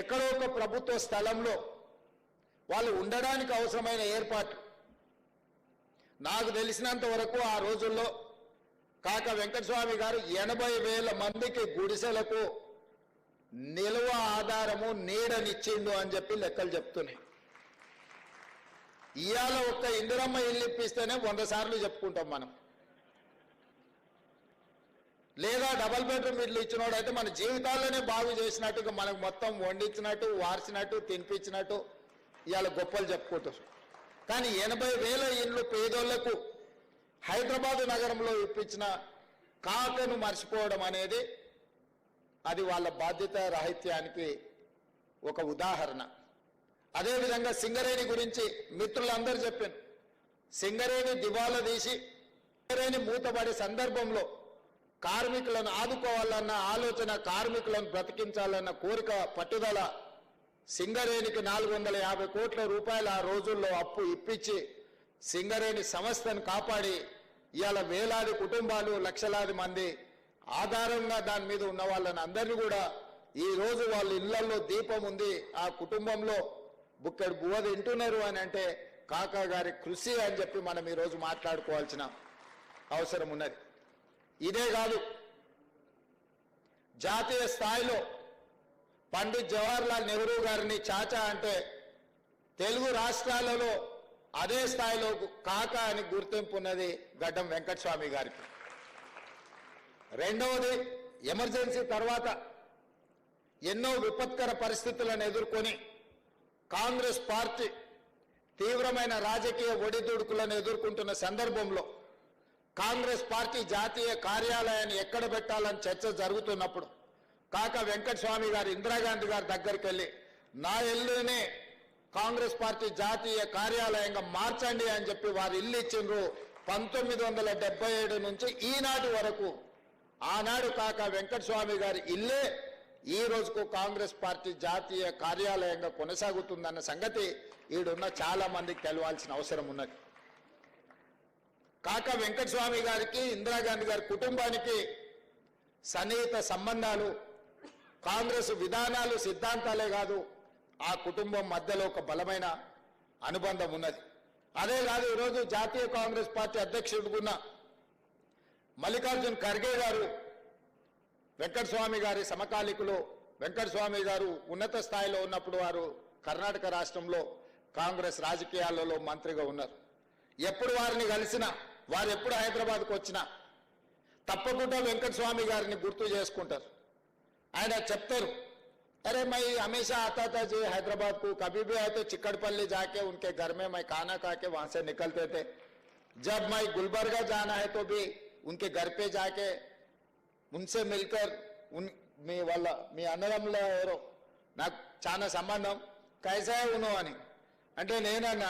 ఎక్కడో ఒక ప్రభుత్వ స్థలంలో వాళ్ళు ఉండడానికి అవసరమైన ఏర్పాటు. నాకు తెలిసినంత వరకు ఆ రోజుల్లో కాక వెంకటస్వామి గారు ఎనభై వేల మందికి గుడిసెలకు నిల్వ ఆధారము నీడనిచ్చిండు అని చెప్పి లెక్కలు చెప్తున్నాయి. ఇవాళ ఒక్క ఇందిరమ్మ ఇల్లు ఇప్పిస్తేనే వంద సార్లు చెప్పుకుంటాం మనం. లేదా డబల్ బెడ్రూమ్ ఇల్లు ఇచ్చినోడు అయితే మన జీవితాల్లోనే బాగు చేసినట్టుగా మనకు మొత్తం వండించినట్టు వార్చినట్టు తినిపించినట్టు ఇవాళ గొప్పలు చెప్పుకుంటారు. కానీ ఎనభై వేల ఇండ్లు పేదోళ్ళకు హైదరాబాద్ నగరంలో ఇప్పించిన కాకను మర్చిపోవడం అనేది అది వాళ్ళ బాధ్యత రాహిత్యానికి ఒక ఉదాహరణ. అదేవిధంగా సింగరేణి గురించి మిత్రులందరూ చెప్పాను సింగరేణి దివాలా తీసి సింగరేణి మూతపడే సందర్భంలో కార్మికులను ఆదుకోవాలన్న ఆలోచన కార్మికులను బ్రతికించాలన్న కోరిక పట్టుదల సింగరేణికి నాలుగు వందల యాభై కోట్ల రూపాయలు ఆ రోజుల్లో అప్పు ఇప్పించి సింగరేణి సంస్థను కాపాడి ఇవాళ వేలాది కుటుంబాలు లక్షలాది మంది ఆధారంగా దాని మీద ఉన్న వాళ్ళని అందరినీ కూడా ఈరోజు వాళ్ళ ఇళ్ళలో దీపం ఉంది. ఆ కుటుంబంలో బుక్కడు బువ్వ తింటున్నారు అని అంటే కాకా గారి కృషి అని చెప్పి మనం ఈరోజు మాట్లాడుకోవాల్సిన అవసరం ఉన్నది. ఇదే కాదు. జాతీయ స్థాయిలో పండిత్ జవహర్లాల్ నెహ్రూ గారిని చాచా అంటే తెలుగు రాష్ట్రాలలో అదే స్థాయిలో కాక అని గుర్తింపు ఉన్నది గడ్డం వెంకటస్వామి గారికి. రెండవది ఎమర్జెన్సీ తర్వాత ఎన్నో విపత్కర పరిస్థితులను ఎదుర్కొని కాంగ్రెస్ పార్టీ తీవ్రమైన రాజకీయ ఒడిదుడుకులను ఎదుర్కొంటున్న సందర్భంలో కాంగ్రెస్ పార్టీ జాతీయ కార్యాలయాన్ని ఎక్కడ పెట్టాలని చర్చ జరుగుతున్నప్పుడు కాక వెంకటస్వామి గారు ఇందిరాగాంధీ గారి దగ్గరికి వెళ్ళి నా ఇల్లునే కాంగ్రెస్ పార్టీ జాతీయ కార్యాలయంగా మార్చండి అని చెప్పి వారు ఇల్లు ఇచ్చిండ్రు. పంతొమ్మిది వందల డెబ్బై ఏడు నుంచి ఈనాటి వరకు ఆనాడు కాక వెంకటస్వామి గారి ఇల్లే ఈ రోజుకు కాంగ్రెస్ పార్టీ జాతీయ కార్యాలయంగా కొనసాగుతుందన్న సంగతి ఈడున్న చాలా మందికి తెలవాల్సిన అవసరం ఉన్నది. కాక వెంకటస్వామి గారికి ఇందిరాగాంధీ గారి కుటుంబానికి సన్నిహిత సంబంధాలు కాంగ్రెస్ విధానాలు సిద్ధాంతాలే కాదు ఆ కుటుంబం మధ్యలో ఒక బలమైన అనుబంధం ఉన్నది. అదే కాదు ఈరోజు జాతీయ కాంగ్రెస్ పార్టీ అధ్యక్షుడుకున్న మల్లికార్జున్ ఖర్గే గారు వెంకటస్వామి గారి సమకాలికులు వెంకటస్వామి గారు ఉన్నత స్థాయిలో ఉన్నప్పుడు వారు కర్ణాటక రాష్ట్రంలో కాంగ్రెస్ రాజకీయాలలో మంత్రిగా ఉన్నారు. ఎప్పుడు వారిని కలిసినా వారు ఎప్పుడు హైదరాబాద్కు వచ్చినా తప్పకుండా వెంకటస్వామి గారిని గుర్తు చేసుకుంటారు ఆయన చెప్తారు अरे मैं हमेशा आता था जी हैदराबाद को कभी भी आए तो चिकड़पल्ली जाके उनके घर में मैं खाना खा के वहां से निकलते थे जब मैं गुलबर्गा जाना है तो भी उनके घर पे जाके उनसे मिलकर उन మీ వాళ్ళ మీ అన్నదమ్ముల ఎవరో నాకు చాలా సంబంధం కైసా ఉను అని అంటే నేనన్నా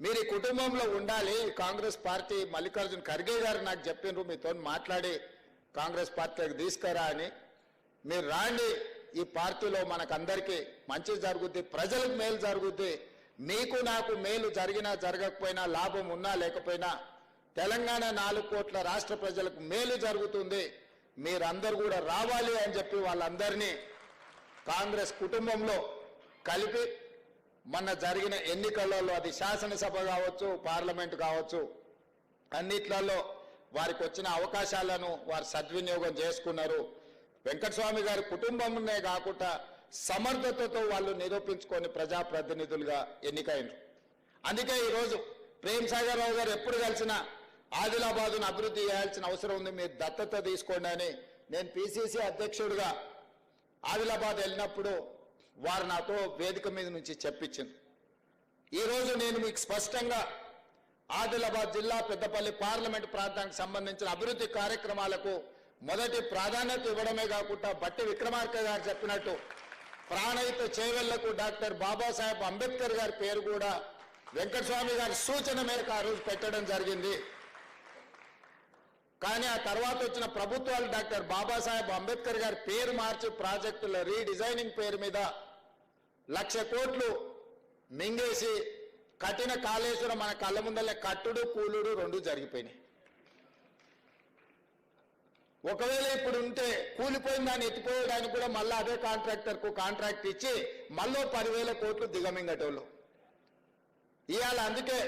మీరు ఈ కుటుంబంలో ఉండాలి. కాంగ్రెస్ పార్టీ మల్లికార్జున ఖర్గే గారు నాకు చెప్పిండ్రు మీతో మాట్లాడి కాంగ్రెస్ పార్టీకి తీసుకురా అని. మీరు రాండి. ఈ పార్టీలో మనకందరికీ మంచి జరుగుద్ది ప్రజలకు మేలు జరుగుద్ది. మీకు నాకు మేలు జరిగినా జరగకపోయినా లాభం ఉన్నా లేకపోయినా తెలంగాణ నాలుగు కోట్ల రాష్ట్ర ప్రజలకు మేలు జరుగుతుంది. మీరందరూ కూడా రావాలి అని చెప్పి వాళ్ళందరినీ కాంగ్రెస్ కుటుంబంలో కలిపి మొన్న జరిగిన ఎన్నికలలో అది శాసనసభ కావచ్చు పార్లమెంట్ కావచ్చు అన్నిట్లలో వారికి వచ్చిన అవకాశాలను వారు సద్వినియోగం చేసుకున్నారు. వెంకటస్వామి గారి కుటుంబంనే కాకుండా సమర్థతతో వాళ్ళు నిరూపించుకొని ప్రజాప్రతినిధులుగా ఎన్నికైనరు అందుకే ఈరోజు ప్రేమ్ సాగర్ రావు గారు ఎప్పుడు కలిసినా ఆదిలాబాదును అభివృద్ధి చేయాల్సిన అవసరం ఉంది మీరు దత్తత తీసుకోండి అని నేను పిసిసి అధ్యక్షుడిగా ఆదిలాబాద్ వెళ్ళినప్పుడు వారు నాతో వేదిక మీద నుంచి చెప్పించింది. ఈరోజు నేను మీకు స్పష్టంగా ఆదిలాబాద్ జిల్లా పెద్దపల్లి పార్లమెంట్ ప్రాంతానికి సంబంధించిన అభివృద్ధి కార్యక్రమాలకు మొదటి ప్రాధాన్యత ఇవ్వడమే కాకుండా బట్టి విక్రమార్క గారు చెప్పినట్టు ప్రాణహిత చేవెళ్ళకు డాక్టర్ బాబాసాహెబ్ అంబేద్కర్ గారి పేరు కూడా వెంకటస్వామి గారి సూచన మేరకు ఆ రోజు పెట్టడం జరిగింది. కానీ ఆ తర్వాత వచ్చిన ప్రభుత్వాలు డాక్టర్ బాబాసాహెబ్ అంబేద్కర్ గారి పేరు మార్చి ప్రాజెక్టుల రీడిజైనింగ్ పేరు మీద లక్ష కోట్లు మింగేసి కఠిన కాళేశ్వరం మన కళ్ళ ముందలే కట్టుడు కూలుడు రెండు జరిగిపోయినాయి. ఒకవేళ ఇప్పుడు ఉంటే కూలిపోయిన దాన్ని ఎత్తిపోయడానికి కూడా మళ్ళీ అదే కాంట్రాక్టర్కు కాంట్రాక్ట్ ఇచ్చి మళ్ళీ పదివేల కోట్లు దిగమింగటోళ్ళు. ఇవాళ అందుకే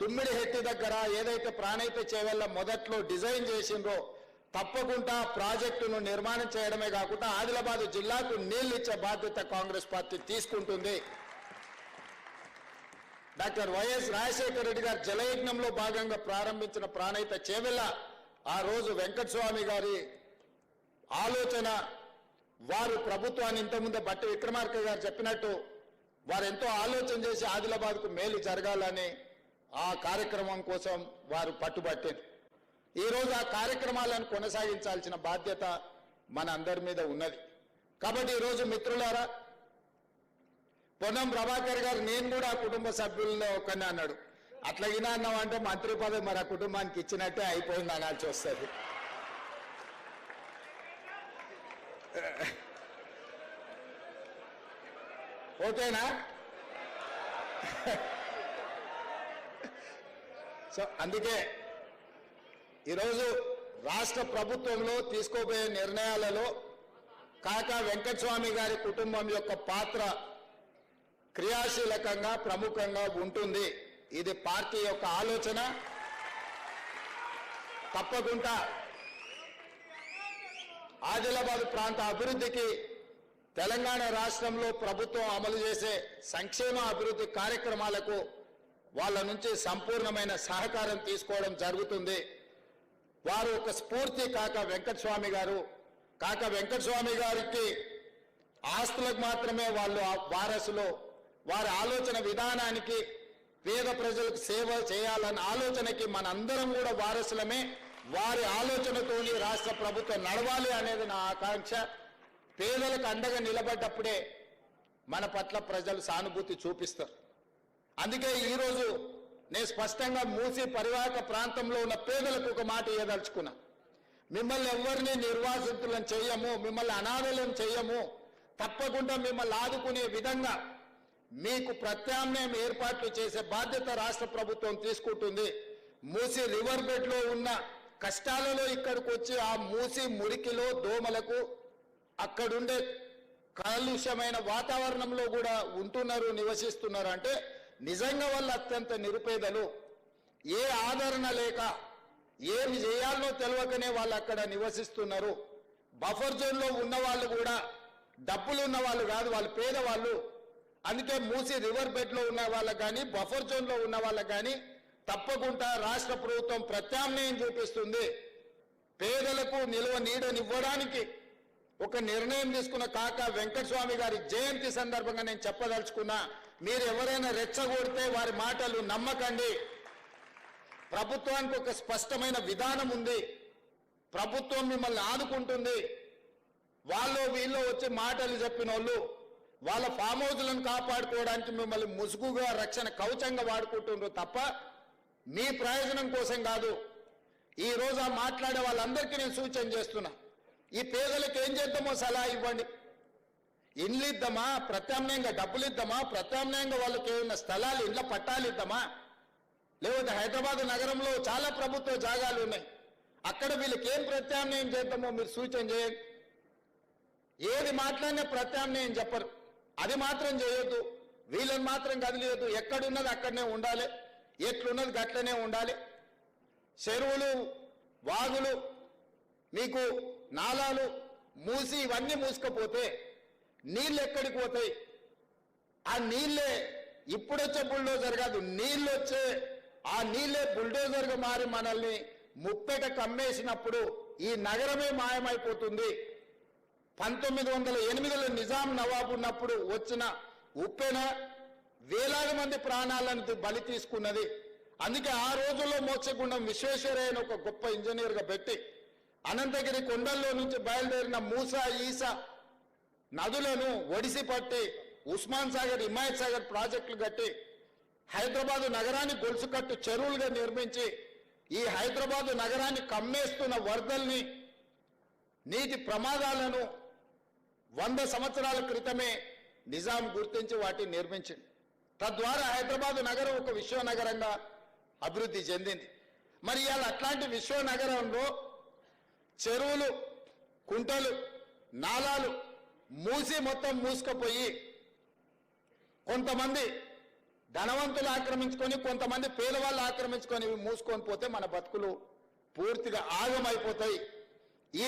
తుమ్మిడి హెట్టి దగ్గర ఏదైతే ప్రాణైత చేవల్ల మొదట్లో డిజైన్ చేసిండ్రో తప్పకుండా ప్రాజెక్టును నిర్మాణం చేయడమే కాకుండా ఆదిలాబాద్ జిల్లాకు నీళ్ళు ఇచ్చే బాధ్యత కాంగ్రెస్ పార్టీ తీసుకుంటుంది. డాక్టర్ వైఎస్ రాజశేఖర రెడ్డి గారు జలయజ్ఞంలో భాగంగా ప్రారంభించిన ప్రాణయిత చేవెళ్ళ ఆ రోజు వెంకటస్వామి గారి ఆలోచన వారు ప్రభుత్వాన్ని ఇంతకుముందే బట్టి విక్రమార్క గారు చెప్పినట్టు వారు ఎంతో ఆలోచన చేసి ఆదిలాబాద్కు మేలు జరగాలని ఆ కార్యక్రమం కోసం వారు పట్టుబట్టారు ఈరోజు ఆ కార్యక్రమాలను కొనసాగించాల్సిన బాధ్యత మన అందరి మీద ఉన్నది. కాబట్టి ఈరోజు మిత్రులారా పొన్నం ప్రభాకర్ గారు నేను కూడా ఆ కుటుంబ సభ్యుల్లో ఒకని అన్నాడు. అట్లా అన్నామంటే మంత్రి పదవి మరి ఆ కుటుంబానికి ఇచ్చినట్టే అయిపోయింది అనాల్సి వస్తుంది. ఓకేనా? సో అందుకే ఈరోజు రాష్ట్ర ప్రభుత్వంలో తీసుకోబోయే నిర్ణయాలలో కాకా వెంకటస్వామి గారి కుటుంబం యొక్క పాత్ర క్రియాశీలకంగా ప్రముఖంగా ఉంటుంది. ఇది పార్టీ యొక్క ఆలోచన. తప్పకుండా ఆదిలాబాద్ ప్రాంత అభివృద్ధికి తెలంగాణ రాష్ట్రంలో ప్రభుత్వం అమలు చేసే సంక్షేమ అభివృద్ధి కార్యక్రమాలకు వాళ్ళ నుంచి సంపూర్ణమైన సహకారం తీసుకోవడం జరుగుతుంది. వారు ఒక స్ఫూర్తి కాక వెంకటస్వామి గారు కాక వెంకటస్వామి గారికి ఆస్తులకు మాత్రమే వాళ్ళు వారసులు. వారి ఆలోచన విధానానికి పేద ప్రజలకు సేవ చేయాలన్న ఆలోచనకి మనందరం కూడా వారసులమే. వారి ఆలోచనతోని రాష్ట్ర ప్రభుత్వం నడవాలి అనేది నా ఆకాంక్ష. పేదలకు అండగా నిలబడ్డప్పుడే మన పట్ల ప్రజలు సానుభూతి చూపిస్తారు. అందుకే ఈరోజు నేను స్పష్టంగా మూసి పరివాహక ప్రాంతంలో ఉన్న పేదలకు ఒక మాట ఇవ్వదలుచుకున్నా మిమ్మల్ని ఎవరిని నిర్వాసితులను చెయ్యము మిమ్మల్ని అనాథలను చెయ్యము తప్పకుండా మిమ్మల్ని ఆదుకునే విధంగా మీకు ప్రత్యామ్నాయం ఏర్పాట్లు చేసే బాధ్యత రాష్ట్ర ప్రభుత్వం తీసుకుంటుంది. మూసి రివర్ బెడ్లో ఉన్న కష్టాలలో ఇక్కడికి వచ్చి ఆ మూసి మురికిలో దోమలకు అక్కడుండే కాలుష్యమైన వాతావరణంలో కూడా ఉంటున్నారు నివసిస్తున్నారు అంటే నిజంగా వాళ్ళు అత్యంత నిరుపేదలు. ఏ ఆదరణ లేక ఏమి చేయాలో తెలియకనే వాళ్ళు అక్కడ నివసిస్తున్నారు. బఫర్ జోన్లో ఉన్న వాళ్ళు కూడా డబ్బులు ఉన్న వాళ్ళు కాదు వాళ్ళు పేదవాళ్ళు. అందుకే మూసి రివర్ బెడ్లో ఉన్న వాళ్ళకు కానీ బఫర్ జోన్లో ఉన్న వాళ్ళకు కానీ తప్పకుండా రాష్ట్ర ప్రభుత్వం ప్రత్యామ్నాయం చూపిస్తుంది. పేదలకు నిల్వ నీడనివ్వడానికి ఒక నిర్ణయం తీసుకున్న కాక వెంకటస్వామి గారి జయంతి సందర్భంగా నేను చెప్పదలుచుకున్నా. మీరు ఎవరైనా రెచ్చగొడితే వారి మాటలు నమ్మకండి. ప్రభుత్వానికి ఒక స్పష్టమైన విధానం ఉంది. ప్రభుత్వం మిమ్మల్ని ఆదుకుంటుంది. వాళ్ళు వీళ్ళు వచ్చి మాటలు చెప్పిన వాళ్ళు వాళ్ళ ఫామ్ హౌస్లను కాపాడుకోవడానికి మిమ్మల్ని ముసుగుగా రక్షణ కవచంగా వాడుకుంటున్నారు తప్ప మీ ప్రయోజనం కోసం కాదు. ఈ రోజు ఆ మాట్లాడే వాళ్ళందరికీ నేను సూచన చేస్తున్నా. ఈ పేదలకు ఏం చేద్దామో సలహా ఇవ్వండి. ఇండ్లు ఇద్దామా ప్రత్యామ్నాయంగా డబ్బులు ఇద్దామా ప్రత్యామ్నాయంగా వాళ్ళకి ఏమైనా స్థలాలు ఇండ్ల పట్టాలు ఇద్దామా లేకపోతే హైదరాబాద్ నగరంలో చాలా ప్రభుత్వ జాగాలు ఉన్నాయి. అక్కడ వీళ్ళకి ఏం ప్రత్యామ్నాయం చేద్దామో మీరు సూచన చేయండి. ఏది మాట్లాడినా ప్రత్యామ్నాయం చెప్పరు. అది మాత్రం చేయొద్దు. వీళ్ళని మాత్రం కదిలియద్దు. ఎక్కడున్నది అక్కడనే ఉండాలి. ఎట్లున్నది గట్లనే ఉండాలి. చెరువులు వాగులు మీకు నాలాలు మూసి ఇవన్నీ మూసుకపోతే నీళ్ళు ఎక్కడికి పోతాయి? ఆ నీళ్ళే ఇప్పుడొచ్చే బుల్డోజర్ కాదు నీళ్ళు వచ్చే ఆ నీళ్ళే బుల్డోజర్గా మారి మనల్ని ముప్పెట కమ్మేసినప్పుడు ఈ నగరమే మాయమైపోతుంది. పంతొమ్మిది వందల ఎనిమిదిలో నిజాం నవాబు ఉన్నప్పుడు వచ్చిన ఉప్పెన వేలాది మంది ప్రాణాలను బలి తీసుకున్నది. అందుకే ఆ రోజుల్లో మోక్షగుండం విశ్వేశ్వరయ్య ఒక గొప్ప ఇంజనీర్గా పెట్టి అనంతగిరి కొండల్లో నుంచి బయలుదేరిన మూసా ఈసా నదులను ఒడిసి పట్టి ఉస్మాన్ సాగర్ హిమాయత్ సాగర్ ప్రాజెక్టులు కట్టి హైదరాబాదు నగరాన్ని గొలుసుకట్టు చెరువులుగా నిర్మించి ఈ హైదరాబాదు నగరాన్ని కమ్మేస్తున్న వరదల్ని నీటి ప్రమాదాలను వంద సంవత్సరాల క్రితమే నిజాం గుర్తించి వాటిని నిర్మించింది. తద్వారా హైదరాబాదు నగరం ఒక విశ్వనగరంగా అభివృద్ధి చెందింది. మరి ఇవాళ అట్లాంటి విశ్వనగరంలో చెరువులు కుంటలు నాలాలు మూసి మొత్తం మూసుకుపోయి కొంతమంది ధనవంతులు ఆక్రమించుకొని కొంతమంది పేదవాళ్ళు ఆక్రమించుకొని మూసుకొని పోతే మన బతుకులు పూర్తిగా ఆగమైపోతాయి. ఈ